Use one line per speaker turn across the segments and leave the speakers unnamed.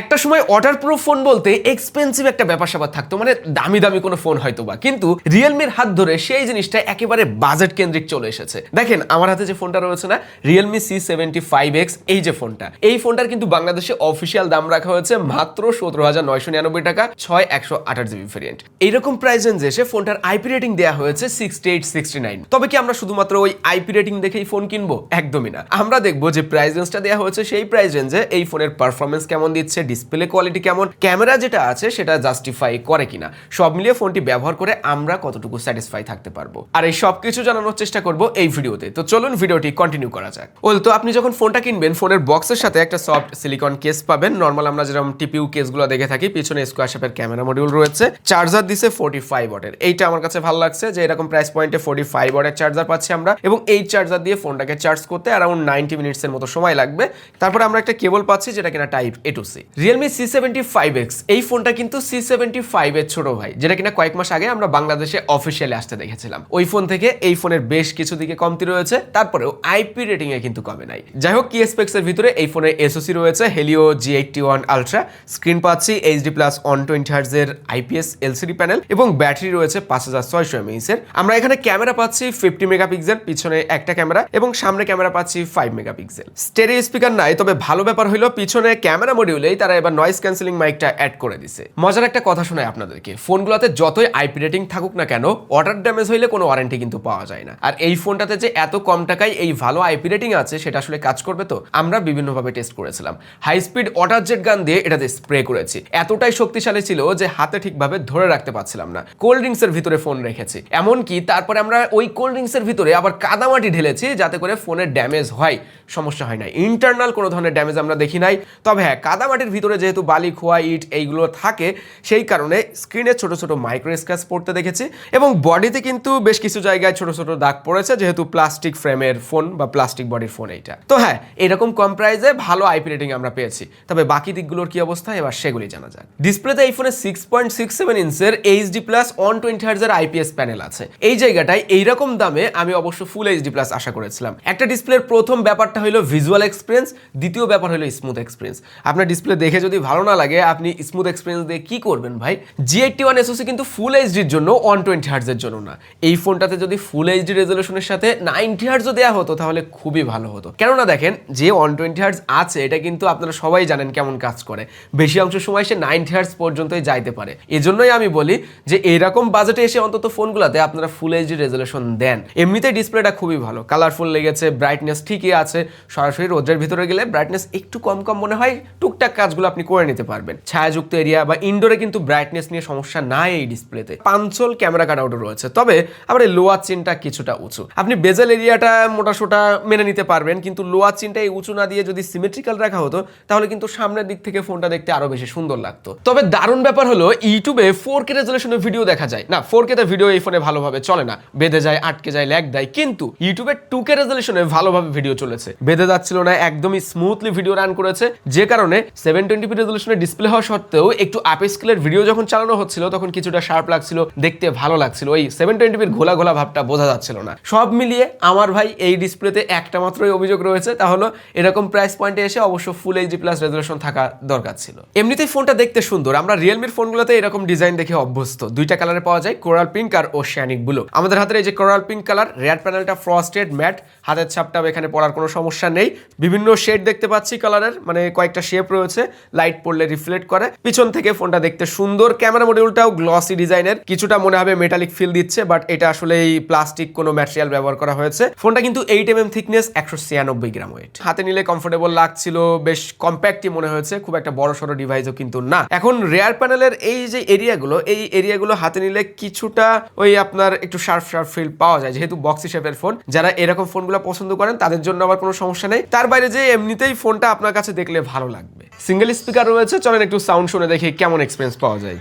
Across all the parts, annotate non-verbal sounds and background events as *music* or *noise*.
একটা সময় waterproof phone বলতে এক্সপেন্সিভ একটা ব্যাপার স্যাপার থাকতো মানে দামি দামি কোনো ফোন হয়তো বা কিন্তু রিয়েলমির হাত ধরে সেই জিনিসটা একেবারে বাজেট কেন্দ্রিক চলে এসেছে। দেখেন, আমার হাতে যে ফোনটা রয়েছে না Realme C seventy five X এই যে ফোনটা এই ফোনটার কিন্তু বাংলাদেশে অফিসিয়াল দাম রাখা হয়েছে মাত্র সতেরো হাজার নয়শো নিরানব্বই টাকা, ছয় একশো আঠাশ জিবি ভেরিয়েন্ট এইরকম প্রাইস রেঞ্জে এসে ফোনটার আইপি রেটিং দেওয়া হয়েছে সিক্সটি এইট সিক্সটি নাইন তবে কি আমরা শুধুমাত্র ওই আইপি রেটিং দেখেই ফোন কিনবো? একদমই না। আমরা দেখব যে প্রাইস রেঞ্জটা দেওয়া হয়েছে সেই প্রাইস রেঞ্জে এই ফোনের পারফরমেন্স কেমন দিচ্ছে ডিসপ্লে কোয়ালিটি কেমন ক্যামেরা যেটা আছে সেটা জাস্টিফাই করে কিনা, সব মিলিয়ে ফোনটি ব্যবহার করে আমরা কতটুকু স্যাটিসফাই থাকতে পারব। আর এই সব কিছু জানানোর চেষ্টা করব এই ভিডিওতে। তো চলুন ভিডিওটি কন্টিনিউ করা যাক। ওল, তো আপনি যখন ফোনটা কিনবেন ফোনের বক্সের সাথে একটা সফট সিলিকন কেস পাবেন। নর্মাল আমরা যেরকম টিপিউ কেসগুলো দেখে থাকি, পিছনে স্কোয়ার শেপের ক্যামেরা মডিউল রয়েছে। চার্জার দিছে ফোর্টি ফাইভ ওয়াটের এইটা আমার কাছে ভালো লাগছে যে এরকম প্রাইস পয়েন্টে ফোর্টি ফাইভ ওয়াটের চার্জার পাচ্ছি আমরা। এবং এই চার্জার দিয়ে ফোনটাকে চার্জ করতে অ্যারাউন্ড নাইনটি মিনিটসের মতো সময় লাগবে। তারপরে আমরা একটা কেবল পাচ্ছি যেটা কিনা type A to C Realme C seventy five X এই ফোনটা কিন্তু সি সেভেন্টি ফাইভ এর ছোট ভাই, যেটা কিনা কয়েক মাস আগে আমরা বাংলাদেশে অফিসিয়ালি আসতে দেখেছিলাম। ওই ফোন থেকে এই ফোনের বেশ কিছু দিকে কমতি রয়েছে, তারপরেও আইপি রেটিং এ কিন্তু কমে নাই। যাই হোক কি স্পেক্স এর ভিতরে এই ফোনের এসওসি রয়েছে Helio G eighty one ultra screen পাচ্ছি এইচডি প্লাস ওয়ান টোয়েন্টি হার্জের আইপিএস এলসিডি প্যানেল এবং ব্যাটারি রয়েছে পাঁচ হাজার ছয়শো এমএইচ এর। আমরা এখানে ক্যামেরা পাচ্ছি ফিফটি মেগাপিক্সেল পিছনে একটা ক্যামেরা এবং সামনে ক্যামেরা পাচ্ছি ফাইভ মেগাপিক্সেল স্টেরিও স্পিকার নাই, তবে ভালো ব্যাপার হলো পিছনে ক্যামেরা মডিউলেই তারা এবার নয়েজ ক্যান্সেলিং মাইকটা অ্যাড করে দিছে। মজার একটা কথা শোনায় আপনাদেরকে। ফোনগুলোতে যতই আইপি রেটিং থাকুক না কেন ওয়াটার ড্যামেজ হইলে কোনো ওয়ারেন্টি কিন্তু পাওয়া যায় না। আর এই ফোনটাতে যে এত কম টাকায় এই ভালো আইপি রেটিং আছে, সেটা আসলে কাজ করবে তো? আমরা বিভিন্নভাবে টেস্ট করেছিলাম। হাই স্পিড ওয়াটার জেট গান দিয়ে এটাতে স্প্রে করেছি। এতটাই শক্তিশালী ছিল যে হাতে ঠিকভাবে ধরে রাখতে পারছিলাম না। কোল্ড ড্রিঙ্কস এর ভিতরে ফোন রেখেছি। এমনকি তারপরে আমরা ওই কোল্ড ড্রিঙ্কস এর ভিতরে আবার কাদামাটি ঢেলেছি যাতে করে ফোনের ড্যামেজ হয়। সমস্যা হয় না ইন্টারনাল কোনো ধরনের ড্যামেজ আমরা দেখি নাই। তবে হ্যাঁ কাদামাটির ভিতরে যেহেতু বালি, খোয়া, ইট এইগুলো থাকে, সেই কারণে স্ক্রিনে ছোট ছোট মাইক্রো স্ক্র্যাচ পড়তে দেখেছি এবং বডিতে কিন্তু বেশ কিছু জায়গায় ছোট ছোট দাগ পড়েছে, যেহেতু প্লাস্টিক ফ্রেমের ফোন বা প্লাস্টিক বডির ফোন এইটা। তো হ্যাঁ এরকম কম প্রাইসে ভালো আইপি রেটিং আমরা পেয়েছি। তবে বাকি দিকগুলোর কি অবস্থা, এবার সেগুলি জানা যাক। ডিসপ্লেতে এই ফোনে সিক্স পয়েন্ট সিক্স সেভেন ইঞ্চের এইচডি প্লাস ওয়ান টোয়েন্টি হার্জের আইপিএস প্যানেল আছে। এই জায়গাটায় এইরকম দামে আমি অবশ্য ফুল এইচডি প্লাস আশা করেছিলাম। একটা ডিসপ্লের প্রথম ব্যাপারটা হলো ভিজুয়াল এক্সপিরিয়েন্স দ্বিতীয় ব্যাপার হলো স্মুথ এক্সপিরিয়েন্স আপনার ডিসপ্লে দেখে যদি ভালো না লাগে, আপনি স্মুথ এক্সপিরিয়েন্স দিয়ে কি করবেন ভাই? জি এইটটি ওয়ান এসওসি কিন্তু ফুল এইচডির জন্য ওয়ান টোয়েন্টি হার্জের জন্য না। এই ফোনটাতে যদি ফুল এইচডি রেজলিউশনের সাথে নাইনটি হার্জও দেওয়া হতো, তাহলে খুবই ভালো হতো। কেননা দেখেন, যে ওয়ান টোয়েন্টি হার্জ আছে, এটা কিন্তু আপনারা সবাই জানেন কেমন কাজ করে। বেশি অংশ সময় সে নাইনটি হার্জ পর্যন্তই যাইতে পারে। এজন্যই আমি বলি যে, এরকম বাজেটে এসে অন্তত ফোনগুলোতে আপনারা ফুল এইচডি রেজলিউশন দেন। এমনিতে ডিসপ্লেটা খুবই ভালো। কালারফুল লেগেছে ব্রাইটনেস ঠিকই আছে। সরাসরি রোদ্রের ভিতরে গেলে ব্রাইটনেস একটু কম কম মনে হয়, টুকটাক কাজগুলো আপনি করে নিতে পারবেন। ছায়াযুক্ত এরিয়া বা ইনডোরে কিন্তু ব্রাইটনেস নিয়ে সমস্যা নাই এই ডিসপ্লেতে পাঞ্চল ক্যামেরা কাট আউটও রয়েছে। তবে আবার লোয়ার চিনটা কিছুটা উঁচু। আপনি বেজেল এরিয়াটা মোটা সোটা মেনে নিতে পারবেন, কিন্তু লোয়ার চিনটা এই উঁচু না দিয়ে যদি সিমেট্রিক্যাল রাখা হতো, তাহলে কিন্তু সামনের দিক থেকে ফোনটা দেখতে আরও বেশি সুন্দর লাগতো। তবে দারুণ ব্যাপার হলো ইউটিউবে ফোর কে রেজলিউশনের ভিডিও দেখা যায়। না ফোর কে ভিডিও এই ফোনে ভালোভাবে চলে না। বেঁধে যায়, আটকে যায় ল্যাগ দেয়। কিন্তু ইউটিউবে টু কে রেজলিউশনে ভালোভাবে ভিডিও চলেছে। বেঁধে যাচ্ছিল না, একদমই স্মুথলি ভিডিও রান করেছে। যে কারণে সেভেন টোয়েন্টি পি রেজলিউশনের ডিসপ্লে হওয়া সত্ত্বেও একটু আপ স্কেলের ভিডিও যখন চালানো হচ্ছিল, তখন কিছুটা শার্প লাগছিল, দেখতে ভালো লাগছিল। ওই সেভেন টোয়েন্টি পির ঘোলা ঘোলা ভাবটা বোঝা যাচ্ছিল না। সব মিলিয়ে আমার ভাই এই ডিসপ্লেতে একটা মাত্রই অভিযোগ রয়েছে, তা হলো এরকম প্রাইস পয়েন্টে এসে অবশ্য ফুল এইচডি প্লাস রেজলিউশন থাকা দরকার ছিল। এমনিতেই ফোনটা দেখতে সুন্দর। আমরা রিয়েলমির ফোনগুলোতে এরকম ডিজাইন দেখে অভ্যস্ত। দুইটা কালারে পাওয়া যায় কোরাল পিঙ্ক আর ওশিয়ানিক ব্লু আমাদের হাতের এই যে কোরাল পিঙ্ক কালার রেড প্যানেলটা ফ্রস্টেড ম্যাট হাতের ছাপটাও এখানে পড়ার কোনো সমস্যা নেই। বিভিন্ন শেড দেখতে পাচ্ছি কালারের মানে কয়েকটা শেপ রয়েছে। লাইট পড়লে রিফ্লেক্ট করে। পিছন থেকে ফোনটা দেখতে সুন্দর। ক্যামেরা মডিউলটাও গ্লসি ডিজাইনের। কিছুটা মনে হবে মেটালিক ফিল দিচ্ছে বাট এটা আসলে এই প্লাস্টিক কোনো ম্যাটেরিয়াল ব্যবহার করা হয়েছে। ফোনটা কিন্তু এইট এম এম থিকনেস একশো ছিয়ানব্বই গ্রাম ওয়েট হাতে নিলে কমফোর্টেবল লাগছিল, বেশ কম্প্যাক্টই মনে হয়েছে। খুব একটা বড় সড়ো ডিভাইসও কিন্তু না। এখন রেয়ার প্যানেলের এই যে এরিয়াগুলো এই এরিয়াগুলো হাতে নিলে কিছুটা ওই আপনার একটু শার্প শার্প ফিল পাওয়া যায়, যেহেতু বক্সি শেপের ফোন যারা এরকম ফোনগুলো পছন্দ করেন, তাদের জন্য আবার কোনো সমস্যা নেই। তার বাইরে যে এমনিতেই ফোনটা আপনার কাছে দেখলে ভালো লাগবে। সিঙ্গেল স্পিকার রয়েছে, চলেন একটু সাউন্ড শুনে দেখি কেমন এক্সপিরিয়েন্স পাওয়া যায়.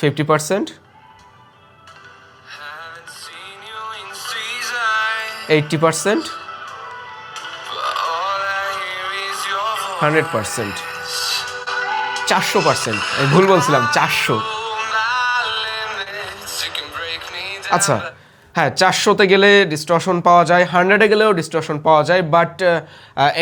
Fifty percent eighty percent. Hundred percent চারশো পার্সেন্ট ভুল বলছিলাম, চারশো. আচ্ছা হ্যাঁ চারশোতে গেলে ডিস্টর্শন পাওয়া যায় হান্ড্রেডে গেলেও ডিস্টর্শন পাওয়া যায় but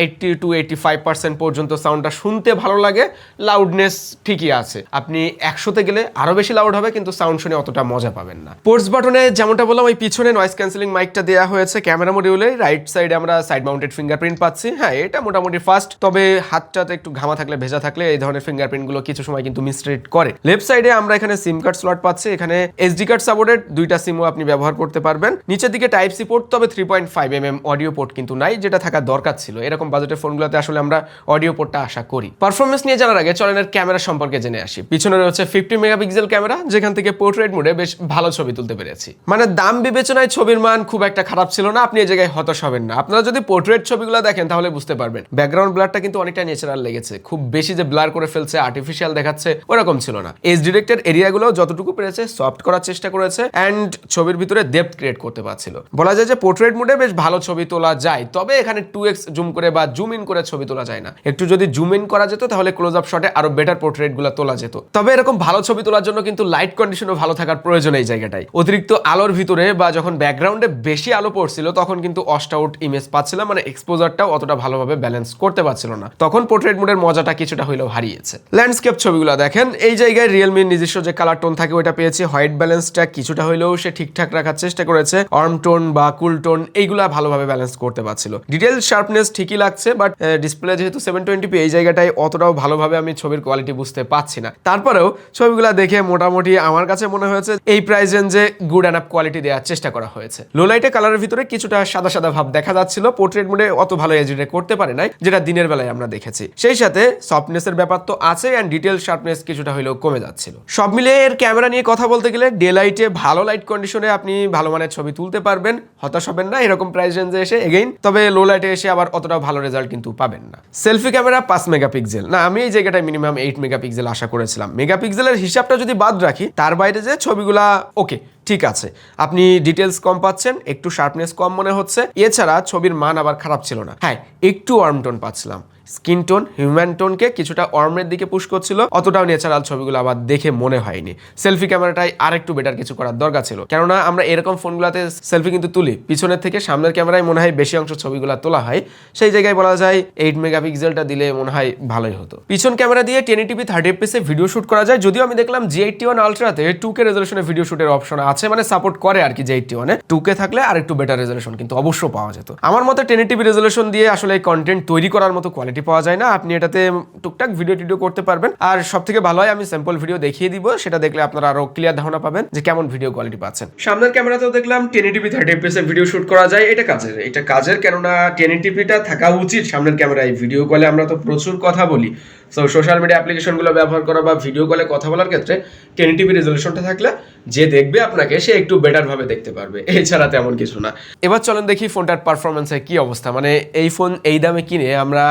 eighty two eighty five percent পর্যন্ত সাউন্ডটা শুনতে ভালো লাগে লাউডনেস ঠিকই আছে। আপনি একশোতে গেলে আরও বেশি লাউড হবে, কিন্তু সাউন্ড শুনে অতটা মজা পাবেন না। পোর্টস বাটনে যেমনটা বললাম, ওই পিছনে নয়েজ ক্যান্সেলিং মাইকটা দেওয়া হয়েছে ক্যামেরা মডিউলে রাইট সাইডে আমরা সাইড মাউন্টেড ফিঙ্গারপ্রিন্ট পাচ্ছি। হ্যাঁ এটা মোটামুটি ফাস্ট তবে হাতটাতে একটু ঘামা থাকলে, ভেজা থাকলে এই ধরনের ফিঙ্গারপ্রিন্টগুলো কিছু সময় কিন্তু মিসরিড করে। লেফট সাইডে আমরা এখানে সিম কার্ড স্লট পাচ্ছি, এখানে এসডি কার্ড সাপোর্টেড দুইটা সিমও আপনি ব্যবহার করতে পারবেন। নিচের দিকে টাইপ সি পোর্ট তবে three point five M M audio port কিন্তু নাই, যেটা থাকা দরকার ছিল। এরকম বাজেটের ফোনগুলোতে আসলে আমরা অডিও পোর্টটা আশা করি। পারফরমেন্স নিয়ে জানার আগে চলেন এর ক্যামেরা সম্পর্কে জেনে আসি। পিছনে রয়েছে ফিফটি মেগাপিক্সেল ক্যামেরা যেখান থেকে পোর্ট্রেট মোডে বেশ ভালো ছবি তুলতে পেরেছি। মানে দাম বিবেচনায় ছবির মান খুব একটা খারাপ ছিল না, আপনি এই জায়গায় হতাশ হবেন না। আপনারা যদি পোর্ট্রেট ছবিগুলো দেখেন, তাহলে বুঝতে পারবেন। ব্যাকগ্রাউন্ড ব্লারটা কিন্তু অনেকটা ন্যাচারাল লেগেছে। খুব বেশি যে ব্লার করে ফেলছে আর্টিফিশিয়াল দেখাচ্ছে, ওরকম ছিল না। এজ ডিরেক্টের এরিয়াগুলো যতটুকু পেরেছে সফট করার চেষ্টা করেছে অ্যান্ড ছবির ভিতরে ডেপথ ক্রিয়েট করতে পারছিল। বলা যায় যে পোর্ট্রেট মোডে বেশ ভালো ছবি তোলা যায়, তবে এখানে টু এক্স জুম করে বা জুম ইন করে ছবি তোলা যায় না। একটু যদি জুম ইন করা যেত, তাহলে ক্লোজ আপ শটে আরও বেটার পোর্ট্রেটগুলো তোলা যেত। তবে এরকম ভালো ছবি তোলার জন্য কিন্তু লাইট কন্ডিশনও ভালো থাকার প্রয়োজন এই জায়গাটায়। অতিরিক্ত আলোর ভিতরে বা যখন ব্যাকগ্রাউন্ডে বেশি আলো পড়ছিল, তখন কিন্তু অস্ট আউট ইমেজ পাচ্ছিলাম মানে এক্সপোজারটাও অতটা ভালোভাবে ব্যালেন্স করতে পারছিল না। তখন পোর্ট্রেট মোডের মজাটা কিছুটা হইলেও হারিয়েছে। ল্যান্ডস্কেপ ছবিগুলো দেখেন, এই জায়গায় রিয়েলমির নিজস্ব যে কালার টোন থাকে ওটা পেয়েছি। হোয়াইট ব্যালেন্সটা কিছুটা হইলেও সে ঠিকঠাক রাখার চেষ্টা করেছে আর্ম টোন বা কুল টোন এইগুলা ভালোভাবে ব্যালেন্স করতে পারছিল। ডিটেল শার্পনেস ঠিকই লাগছে বাট ডিসপ্লে যেহেতু সেভেন টোয়েন্টি পি এই জায়গাটায় অতটাও ভালোভাবে আমি ছবির কোয়ালিটি বুঝতে পাচ্ছি না। তারপরেও ছবিগুলো দেখে মোটামুটি আমার কাছে মনে হয়েছে এই প্রাইস রেঞ্জে গুড অ্যান্ড আপ কোয়ালিটি দেওয়ার চেষ্টা করা হয়েছে। লো লাইটে কালারের ভিতরে কিছুটা সাদা সাদা ভাব দেখা যাচ্ছিল পোর্ট্রেট মোডে অত ভালো এজিডে করতে পারে নাই, যেটা দিনের বেলায় আমরা দেখেছি। সেই সাথে সফটনেসের ব্যাপার তো আছে অ্যান্ড ডিটেল শার্পনেস কিছুটা হইলেও কমে যাচ্ছিল। সব মিলে এর ক্যামেরা নিয়ে কথা বলতে গেলে ডে লাইটে ভালো লাইট কন্ডিশনে আপনি ভালো মানের ছবি তুলতে পারবেন, হতাশ হবেন না, এরকম প্রাইস রেঞ্জে এসে এগেইন তবে লো লাইটে এসে আবার অতটা ভালো রেজাল্ট কিন্তু পাবেন না। সেলফি ক্যামেরা পাঁচ মেগাপিক্সেল না, আমি এই জায়গাটায় মিনিমাম এইট মেগাপিক্সেল আশা করেছিলাম। মেগাপিক্সেলের হিসাবটা যদি বাদ রাখি, তার বাইরে যে ছবিগুলা ওকে ঠিক আছে। আপনি ডিটেলস কম পাচ্ছেন, একটু শার্পনেস কম মনে হচ্ছে। এছাড়া ছবির মান আবার খারাপ ছিল না। হ্যাঁ একটু ওয়ার্ম টোন পাচ্ছিলাম। স্কিন টোন, হিউম্যান টোনকে কিছুটা ওয়ার্মের দিকে পুশ করছিল। অতটাও ন্যাচারাল ছবিগুলো আবার দেখে মনে হয়নি। সেলফি ক্যামেরাটাই আরেকটু বেটার কিছু করার দরকার ছিল। কেননা আমরা এরকম ফোনগুলোতে সেলফি কিন্তু তুলি। পিছনের থেকে সামনের ক্যামেরায় মনে হয় বেশি অংশ ছবিগুলো তোলা হয়। সেই জায়গায় বলা যায় এইট মেগাপিক্সেলটা দিলে মনে হয় ভালোই হতো। পিছন ক্যামেরা দিয়ে টেন টিভি থার্টি এফপিসে ভিডিও শুট করা যায়। যদিও আমি দেখলাম জি এইটটি ওয়ান আলট্রাতে টু কে রেজলিউশনে ভিডিও শুটের অপশন আছে মানে সাপোর্ট করে আর কি জি এইটটি ওয়ানে টু কে থাকলে আর একটু বেটার রেজলিউশন কিন্তু অবশ্য পাওয়া যেত। আমার মতে টেন টিভি রেজলিউশন দিয়ে আসলে কন্টেন্ট তৈরি করার মতো কোয়ালিটি পাওয়া যায় না। আপনি এটাতে টুকটাক ভিডিও টিডিও করতে পারবেন। আর সব থেকে ভালো হয়, আমি স্যাম্পল ভিডিও দেখিয়ে দিব। সেটা দেখলে আপনারা আরও ক্লিয়ার ধারণা পাবেন যে কেমন ভিডিও কোয়ালিটি পাচ্ছেন। সামনের ক্যামেরাতেও দেখলাম ten eighty p thirty FPS video shoot করা যায়। এটা কাজের এটা কাজের কেননা টেন এটিপিটা থাকা উচিত। সামনের ক্যামেরায় ভিডিও কলে আমরা তো প্রচুর কথা বলি। সো সোশ্যাল মিডিয়া অ্যাপ্লিকেশনগুলো ব্যবহার করা বা ভিডিও কলে কথা বলার ক্ষেত্রে টেন টিভি রেজলিউশনটা থাকলে যে দেখবে আপনাকে, সে একটু বেটার ভাবে দেখতে পারবে। *laughs* এছাড়া তেমন কিছু না। এবার চলেন দেখি ফোনটার পারফরমেন্সের কি অবস্থা। মানে এই ফোন এই দামে কিনে আমরা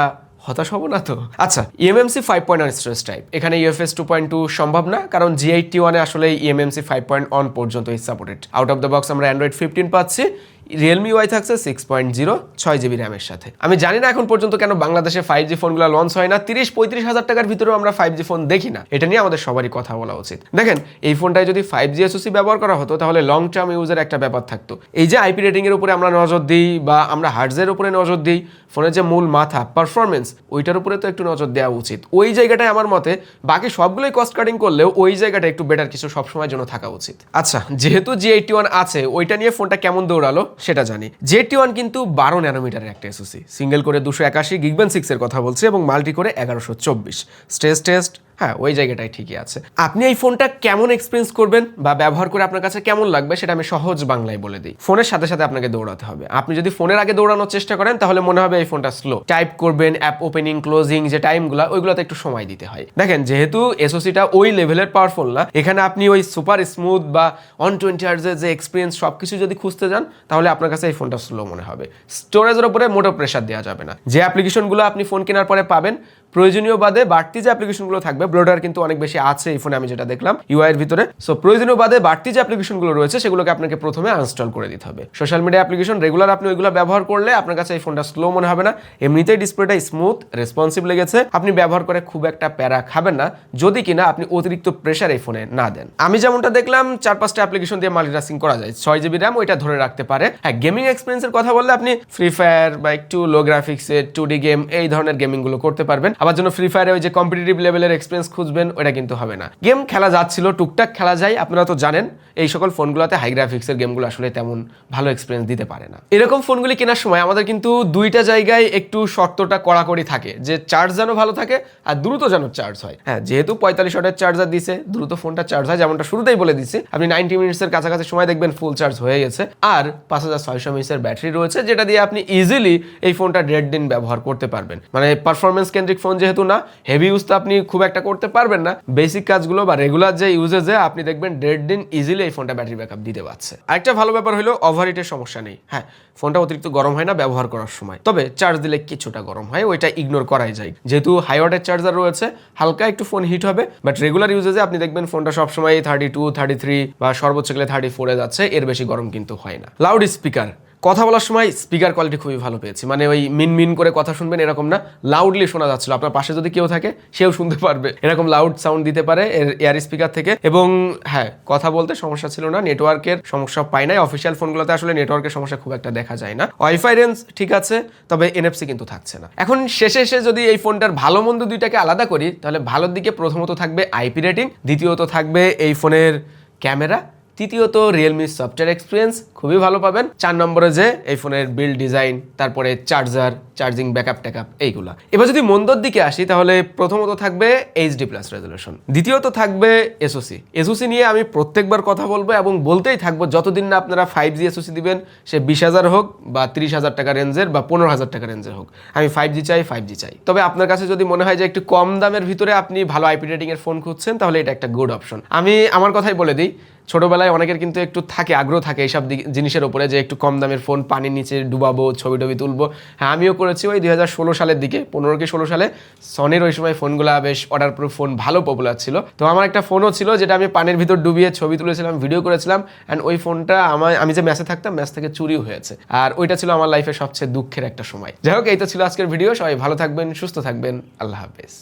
হতাশ হব না তো? আচ্ছা eMMC five point storage type এখানে ইউএফএস টু পয়েন্ট টু সম্ভব না, কারণ জি এইটটি ওয়ানে আসলে ইএমএমসি ফাইভ পয়েন্ট ওয়ান পর্যন্ত supported out of the box আমরা অ্যান্ড্রয়েড ফিফটিন পাচ্ছি রিয়েলমি ওয়াই থাকছে সিক্স পয়েন্ট জিরো ছয় জিবি র্যামের সাথে। আমি জানি না এখন পর্যন্ত কেন বাংলাদেশে ফাইভ জি ফোনগুলো লঞ্চ হয় না। তিরিশ পঁয়ত্রিশ হাজার টাকার ভিতরেও আমরা ফাইভ জি ফোন দেখি না। এটা নিয়ে আমাদের সবারই কথা বলা উচিত। দেখেন, এই ফোনটায় যদি ফাইভ জি এসওসি ব্যবহার করা হতো, তাহলে লং টার্ম ইউজের একটা ব্যাপার থাকতো। এই যে আইপি রেটিং এর উপরে আমরা নজর দিই বা আমরা হার্টজের উপরে নজর দিই ফোনের যে মূল মাথা পারফরমেন্স ওইটার উপরে তো একটু নজর দেওয়া উচিত। ওই জায়গাটায় আমার মতে বাকি সবগুলোই কস্ট কাটিং করলেও ওই জায়গাটা একটু বেটার কিছু সবসময়ের জন্য থাকা উচিত। আচ্ছা যেহেতু জি এইটটি ওয়ান আছে, ওইটা নিয়ে ফোনটা কেমন দৌড়ালো? সেটা জানি। জেটি ওয়ান কিন্তু বারো ন্যানোমিটারের একটা এসোসি সিঙ্গেল করে দুশো একাশি গিগবেন সিক্সের কথা বলছে এবং মাল্টি করে এগারোশো চব্বিশ। স্ট্রেস টেস্ট হ্যাঁ ওই জায়গাটাই ঠিকই আছে। আপনি এই ফোনটা কেমন এক্সপিরিয়েন্স করবেন বা ব্যবহার করে আপনার কাছে কেমন লাগবে সেটা আমি সহজ বাংলায় বলে দিই। ফোনের সাথে সাথে আপনাকে দৌড়াতে হবে। আপনি যদি ফোনের আগে দৌড়ানোর চেষ্টা করেন, তাহলে মনে হবে এই ফোনটা স্লো টাইপ করবেন অ্যাপ ওপেনিং ক্লোজিং যে টাইমগুলো, ওইগুলোতে একটু সময় দিতে হয়। দেখেন, যেহেতু এসওসিটা ওই লেভেলের পাওয়ারফুল না, এখানে আপনি ওই সুপার স্মুথ বা অন টোয়েন্টি আর্সের যে এক্সপিরিয়েন্স সব কিছু যদি খুঁজতে যান, তাহলে আপনার কাছে এই ফোনটা স্লো মনে হবে। স্টোরেজের উপরে মোটো প্রেশার দেওয়া যাবে না। যে অ্যাপ্লিকেশনগুলো আপনি ফোন কেনার পরে পাবেন প্রয়োজনীয় বাদে বাড়তি যে অ্যাপ্লিকেশনগুলো থাকবে ব্লোডার কিন্তু অনেক বেশি আছে এই ফোনে আমি যেটা দেখলাম ইউআই এর ভিতরে। সো প্রয়োজনীয় বাদে বাড়তি যে অ্যাপ্লিকেশনগুলো রয়েছে, সেগুলোকে আপনাকে প্রথমে আনস্টল করে দিতে হবে। সোশ্যাল মিডিয়া অ্যাপ্লিকেশন রেগুলার আপনি ওইগুলো ব্যবহার করলে আপনার কাছে এই ফোনটা স্লো মনে হবে না। এমনিতেই ডিসপ্লেটা স্মুথ রেসপন্সিভ লেগেছে। আপনি ব্যবহার করে খুব একটা প্যারা খাবেন না। যদি কিনা আপনি অতিরিক্ত প্রেশার এই ফোনে না দেন। আমি যেমনটা দেখলাম, চার পাঁচটা অ্যাপ্লিকেশন দিয়ে মাল্টিটাস্কিং করা যায়। ছয় জিবি র্যাম ওইটা ধরে রাখতে পারে। হ্যাঁ গেমিং এক্সপিরিয়েন্সের কথা বললে আপনি ফ্রি ফায়ার বা একটু লো গ্রাফিক্সের টু ডি গেম এই ধরনের গেমিংগুলো করতে পারবেন। আবার জন্য ফ্রি ফায়ারে ওই যে কম্পিটিটিভ লেভেলের এক্সপিরিয়েন্স খুঁজবেন ওটা কিন্তু হবে না। গেম খেলা যাচ্ছিল, টুকটাক খেলা যায়, আপনারা তো জানেন, এই সকল ফোনগুলোতে হাই গ্রাফিক্সের গেমগুলো আসলে তেমন ভালো এক্সপিরিয়েন্স দিতে পারে না। এরকম ফোনগুলি কেনার সময় আমাদের কিন্তু দুইটা জায়গায় একটু শর্তটা কড়াকড়ি থাকে, যে চার্জ যেন ভালো থাকে আর দ্রুত যেন চার্জ হয়। হ্যাঁ যেহেতু পঁয়তাল্লিশ ওয়াটের চার্জার দিছে, দ্রুত ফোনটা চার্জ হয়, যেমনটা শুরুতেই বলে দিছি, আপনি নাইনটি মিনিটসের কাছাকাছি সময় দেখবেন ফুল চার্জ হয়ে গেছে। আর পাঁচ হাজার ছয়শো মিনিটসের ব্যাটারি রয়েছে, যেটা দিয়ে আপনি ইজিলি এই ফোনটা দেড় দিন ব্যবহার করতে পারবেন। মানে পারফরমেন্স কেন্দ্রিক ফোন যেহেতু না হেভি ইউজ তো আপনি খুব একটা করতে পারবেন না। বেসিক কাজগুলো বা রেগুলার যে ইউজেজে আপনি দেখবেন দেড় দিন ইজিলি এই ফোনটা ব্যাটারি ব্যাকআপ দিতে পারছে। আরেকটা ভালো ব্যাপার হলো ওভারহিটের সমস্যা নেই। হ্যাঁ ফোনটা অতিরিক্ত গরম হয় না ব্যবহার করার সময়। তবে চার্জ দিলে কিছুটা গরম হয়, ওইটা ইগনোর করাই যায়। যেহেতু হাই ওয়াটের চার্জার রয়েছে, হালকা একটু ফোন হিট হবে বাট রেগুলার ইউজেজে আপনি দেখবেন ফোনটা সবসময় থার্টি টু থার্টি থ্রি বা সর্বোচ্চ গেলে থার্টি ফোরে যাচ্ছে, এর বেশি গরম কিন্তু হয় না। লাউড স্পিকার কথা বলার সময় স্পিকার কোয়ালিটি খুবই ভালো পেয়েছি। মানে ওই মিন মিন করে কথা শুনবেন এরকম না লাউডলি শোনা যাচ্ছিল। আপনার পাশে যদি কেউ থাকে, সেও শুনতে পারবে। এরকম লাউড সাউন্ড দিতে পারে এর এয়ার স্পিকার থেকে। এবং হ্যাঁ কথা বলতে সমস্যা ছিল না নেটওয়ার্কের সমস্যা পাই নাই। অফিসিয়াল ফোনগুলোতে আসলে নেটওয়ার্কের সমস্যা খুব একটা দেখা যায় না। ওয়াইফাই রেঞ্জ ঠিক আছে, তবে এনএফসি কিন্তু থাকছে না। এখন শেষে এসে যদি এই ফোনটার ভালো মন্দ দুইটাকে আলাদা করি, তাহলে ভালোর দিকে প্রথমত থাকবে আইপি রেটিং দ্বিতীয়ত থাকবে এই ফোনের ক্যামেরা তৃতীয়ত রিয়েলমি সফটওয়্যার এক্সপিরিয়েন্স খুবই ভালো পাবেন। চার নম্বরে যে এই ফোনের বিল্ড ডিজাইন তারপরে চার্জার চার্জিং ব্যাকআপ ট্যাকআপ এইগুলা। এবার যদি মন্দর দিকে আসি, তাহলে প্রথমত থাকবে এইচডি প্লাস রেজলিউশন দ্বিতীয়ত থাকবে এসওসি এসওসি নিয়ে আমি প্রত্যেকবার কথা বলব এবং বলতেই থাকব, যতদিন না আপনারা ফাইভ জি এসওসি দিবেন, সে বিশ হাজার হোক বা তিরিশ হাজার টাকা রেঞ্জের বা পনেরো হাজার টাকা রেঞ্জের হোক। আমি ফাইভ জি চাই ফাইভ জি চাই। তবে আপনার কাছে যদি মনে হয় যে একটু কম দামের ভিতরে আপনি ভালো আইপি এর ফোন খুঁজছেন, তাহলে এটা একটা গুড অপশন আমি আমার কথাই বলে দিই ছোটবেলায় অনেকের কিন্তু একটু থাকে, আগ্রহ থাকে এইসব জিনিসের উপরে যে একটু কম দামের ফোন পানির নিচে ডুবাবো ছবি টবি তুলবো। হ্যাঁ আমিও করেছি ওই দুই সালের দিকে। পনেরো কি ষোলো সালে সনির ওই সময় ফোনগুলো বেশ অর্ডার প্রুফ ফোন ভালো পপুলার ছিল। তো আমার একটা ফোনও ছিল যেটা আমি পানির ভিতর ডুবিয়ে ছবি তুলেছিলাম ভিডিও করেছিলাম। অ্যান্ড ওই ফোনটা আমার আমি যে ম্যাচে থাকতাম ম্যাচ থেকে চুরিও হয়েছে। আর ওইটা ছিল আমার লাইফে সবচেয়ে দুঃখের একটা সময়। যাই হোক, এই তো ছিল আজকের ভিডিও সবাই ভালো থাকবেন, সুস্থ থাকবেন। আল্লাহ হাফেজ।